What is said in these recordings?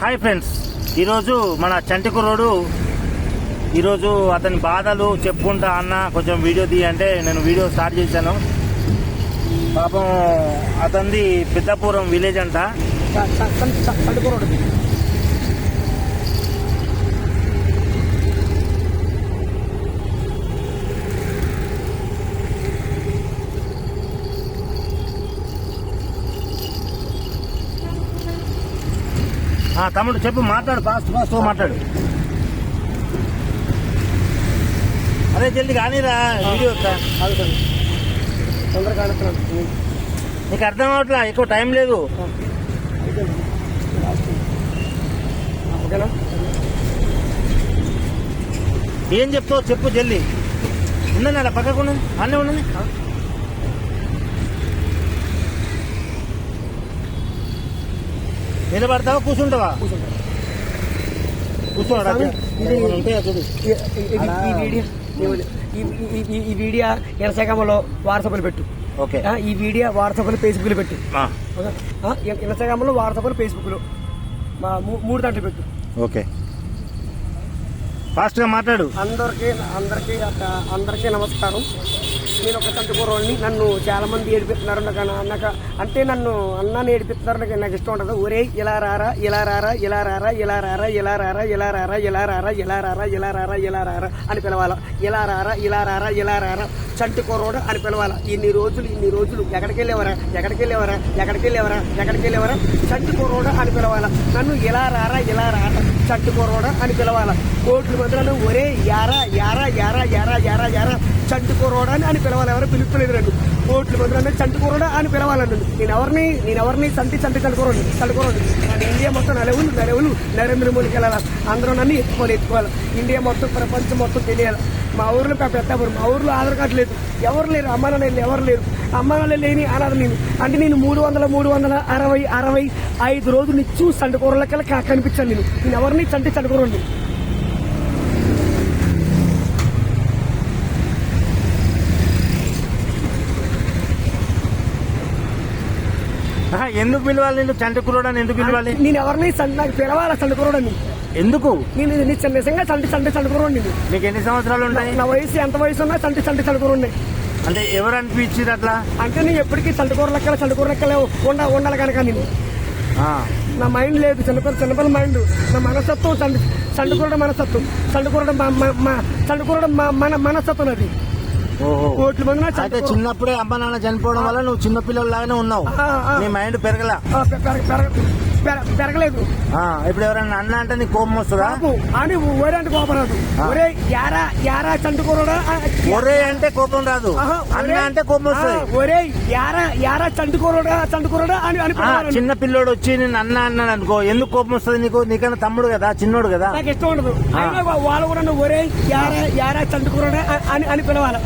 Hi friends ఈరోజు మన చంటికుర్రోడు ఈరోజు అతని బాధలు చెప్పుకుంటా అన్న కొంచెం వీడియో తీయంటే నేను వీడియో స్టార్ట్ చేశాను. పాపం అతనిది పెద్దపురం విలేజ్ అంట. తమ్ముడు చెప్పు మాట్లాడు ఫాస్ట్ ఫాస్ట్ మాట్లాడు. అరే జల్ది కానీరా వీడియో తొందరగా నీకు అర్థం అవట్లా? ఎక్కువ టైం లేదు. ఓకేనా? ఏం చెప్తావు చెప్పు జల్ది. ఉండండి అలా పక్కకు అన్నీ ఉండండి. నిలబడతావా? కూర్చుంటావా? ఈ వీడియో ఎనసగమలో వాట్సాప్లు పెట్టు. ఓకే. ఈ వీడియో వారసభలు ఫేస్బుక్లో పెట్టు ఎనసగమలో వాట్సాప్లు ఫేస్బుక్లో. మా మూడు దాంట్లో పెట్టు. ఓకే. ఫాస్ట్గా మాట్లాడు. అందరికీ అందరికీ అందరికీ నమస్కారం. నేను ఒక చంటుకూరవాడిని నన్ను చాలా మంది ఏడిపిస్తున్నారు నాకు నాకు అంటే నన్ను అన్నాన్ని ఏడిపిస్తున్నారు నాకు నాకు ఇష్టం ఉండదు ఒరే ఇలా రారా ఇలా రారా ఇలా రారా ఇలా రారా ఇలా రారా ఇలా రారా ఇలా రారా ఇలా రారా ఇలా రారా ఇలా రారా అని పిలవాల ఇలా రారా ఇలా రారా ఇలా రారా చంటి కుర్రోడు అని పిలవాల ఇన్ని రోజులు ఇన్ని రోజులు ఎక్కడికి వెళ్ళేవరా ఎక్కడికి వెళ్ళేవరా ఎక్కడికి వెళ్ళేవరా ఎక్కడికి వెళ్ళేవరా చంటి కుర్రోడు అని పిలవాల నన్ను ఇలా రారా ఇలా రారా చంటి కుర్రోడు అని పిలవాల కోట్లు మందిలో ఒరే యారా యారా యారా యారా యారా యారా చంటుకూరోడా అని అని పిలవాలి. ఎవరు పిలుపులేదు నన్ను. కోట్ల మందిలో చంటి కుర్రోడా అని పిలవాలి నన్ను. నేను ఎవరిని నేను ఎవరిని చంటి చంటి చంటుకోరండి చంటుకోరండి నేను ఇండియా మొత్తం నలుగులు నలుగులు నరేంద్ర మోడీకి వెళ్ళాలి? అందరూ నన్ను ఎత్తుకోవాలి ఎత్తుకోవాలి. ఇండియా మొత్తం ప్రపంచం మొత్తం తెలియాలి. మా ఊర్లో పె- మా ఊర్లో ఆధార్ కార్డు లేదు. ఎవరు లేరు. అమ్మ నాన్న ఎవరు లేరు. అమ్మ నాన్న లేని అనాథ నేను. అంటే నేను మూడు వందల మూడు వందల అరవై అరవై ఐదు రోజులు నిచ్చు చంటకూరలకెళ్ళి కనిపించాను నేను. నేను ఎవరిని చంటి చంటకూరండి ఎందుకు పిలవాలి నేను చంటికుర్రోడు అని ఎందుకు పిలవాలి? నేను ఎవరిని నాకు పిలవాలి చంటకూరని ఎందుకు? నేను ని- నిజంగా చంటి చంటి చంటకూరండి నేను నీకు ఎన్ని సంవత్సరాలు ఉంటాయి? నా వయసు ఎంత వయసు ఉన్నా చంటి చంటి చంటకూరండి అంటే ఎవరు అనిపించారు అట్లా? అంటే నేను ఎప్పటికీ చంటకూర లెక్కల చంటకూర లెక్కలే ఉండ ఉండాలి కనుక నేను. ఆ, నా మైండ్ లేదు చిన్నపిల్ల చిన్నపిల్ల మైండ్ నా మనస్తత్వం చండి చండుకూరడం మనస్తత్వం. చండుకూరడం మా- మా- మా- చండుకూరడం మా- మన మనస్తత్వం అది. కోట్ల మంది అయితే చిన్నప్పుడే అమ్మ నాన్న చనిపోవడం వల్ల నువ్వు చిన్న పిల్లలాగానే ఉన్నావు. నీ మైండ్ పెరగలా? పెరగలేదు. ఇప్పుడు ఎవరైనా అన్న అంటే నీకు కోపం వస్తుందా? అని ఒరే అంటే కోపం రాదు. ఒరే యారా యారా చండుకూరడా ఒరే అంటే కోపం రాదు. అన్న అంటే కోపం వస్తుంది. ఒరే యారా యారా చండుకూరడా చండుకూరడా అని అని. చిన్న పిల్లోడు వచ్చి నేను అన్న అన్నాడు అనుకో ఎందుకు కోపం వస్తుంది నీకు? నీకన్నా తమ్ముడు కదా చిన్నోడు కదా? నాకు ఇష్టం ఉండదు. వాళ్ళు కూడా ఒరే యారా యారా చండుకూరడా అని అని పిలవాలి.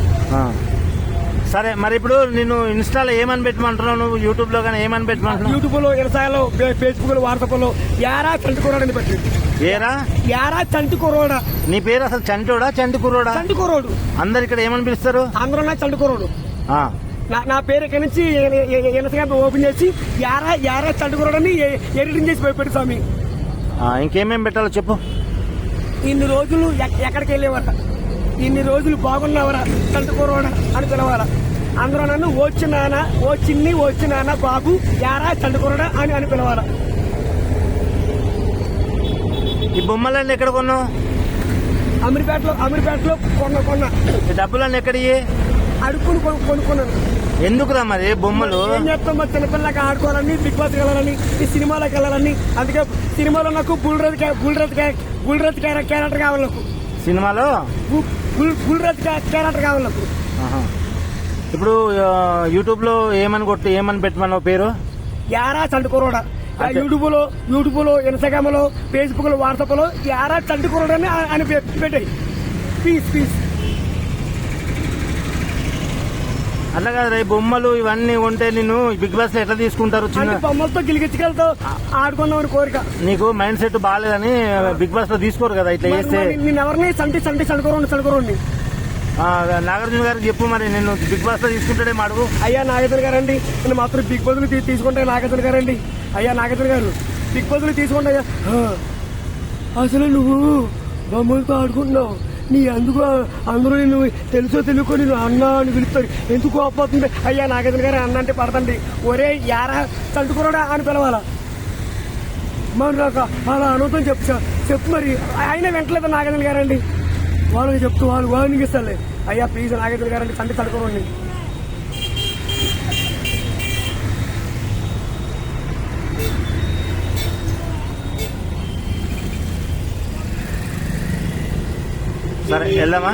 సరే మరి ఇప్పుడు నేను ఇన్స్టాలో ఏమని పెట్టమంటున్నావు నువ్వు? యూట్యూబ్లో కానీ ఏమని పెట్టమంటున్నావు? యూట్యూబ్లో ఇన్స్టాలో ఫేస్బుక్లో వాట్సాప్లో యారా చంటి కుర్రోడు అని పెట్టి ఏరా? యారా చంటి కుర్రోడా నీ పేరు అసలు చంటోడా చంటి కుర్రోడా చంటి కుర్రోడు అందరు ఇక్కడ ఏమని పిలుస్తారు? అందరూ నా చంటి కుర్రోడు ఆ. నా పేరు ఇక్కడి నుంచి ఇన్స్టాగ్రామ్ ఓపెన్ చేసి యారా యారా చంటి ఎడిటింగ్ చేసి పెట్టి స్వామి. ఆ, ఇంకేమేం పెట్టాలో చెప్పు. ఇన్ని రోజులు ఎక్- ఎక్కడికి వెళ్ళేవార ఇన్ని రోజులు బాగున్నావరా? చంటి కుర్రోడా అని పిలవాలా? అందరూ నన్ను వచ్చి నాన్న ఓ చిన్ని వచ్చి నాన్న బాబు యారా చంటి కుర్రోడా అని అని పిలవాలా? ఈ బొమ్మలన్నీ ఎక్కడ కొన్నావు? అమీర్పేటలో అమీర్పేటలో కొన్న కొన్న. ఈ డబ్బులన్నీ ఎక్కడివి అడుక్కుని కొను- కొనుక్కున్నాను. ఎందుకురా మరి బొమ్మలు? ఏం చెప్తాం మా చిన్నపిల్లకి ఆడుకోవాలని బిగ్ బాస్ వెళ్ళాలని ఈ సినిమాలకు వెళ్ళాలని? అందుకే సినిమాలో నాకు బుల్రత్ బుల్రత్ బుల్రత్ క్యారెక్టర్ కావాలి నాకు. సినిమాలో? ఫుల్ ఫుల్ రోజు క్యారెక్టర్ కావాలి నాకు ఇప్పుడు యూట్యూబ్లో ఏమని కొట్టి ఏమని పెట్టమన్నా పేరు? యారా చండుకోరోడా యూట్యూబ్లో యూట్యూబ్లో ఇన్స్టాగ్రామ్లో ఫేస్బుక్లో వాట్సాప్లో యారా చండుకోరోడా అని పెట్టాయి. Piece piece. అట్లా కాదు బొమ్మలు ఇవన్నీ ఉంటే నేను బిగ్ బాస్లో ఎట్లా తీసుకుంటారు బొమ్మలతో గిలిగిచ్చికలతో ఆడుకుందామని కోరిక. నీకు మైండ్ సెట్ బాగాలేదని బిగ్ బాస్లో తీసుకోరు కదా ఇట్లా చేస్తే. నేను ఎవరిని చంటి చంటి చండుకోరండి చండుకోరండి నాగార్జున గారికి చెప్పు మరి నేను బిగ్ బాస్లో తీసుకుంటాడేమో అడుగు. అయ్యా నాగేంద్ర గారండి నేను మాత్రం బిగ్ బాస్ తీసుకుంటే నాగేంద్ర గారండి. అయ్యా నాగేంద్ర గారు బిగ్ అయ్యా. "ఆ, అసలు నువ్వు బొమ్మలతో ఆడుకుంటున్నావు. నీ అందుకు అందరూ నిన్ను తెలుసో తెలుకో నేను అన్న అని పిలుస్తారు. ఎందుకు కోపపోతుంది అయ్యా నాగేంద్ర గారు అన్న అంటే పడతండి ఒరే యారా తంటుకున్నాడా అని పిలవాలా? మరి నాకు అలా అనవతం చెప్పు చెప్పు మరి. ఆయన వెంటలేదు నాగేంద్ర గారండి. వాళ్ళకి చెప్తూ వాళ్ళు వార్నింగ్ ఇస్తారులే అయ్యా ప్లీజ్ నాగేంద్ర గారండి తండ్రి తడుకోండి సరే వెళ్దామా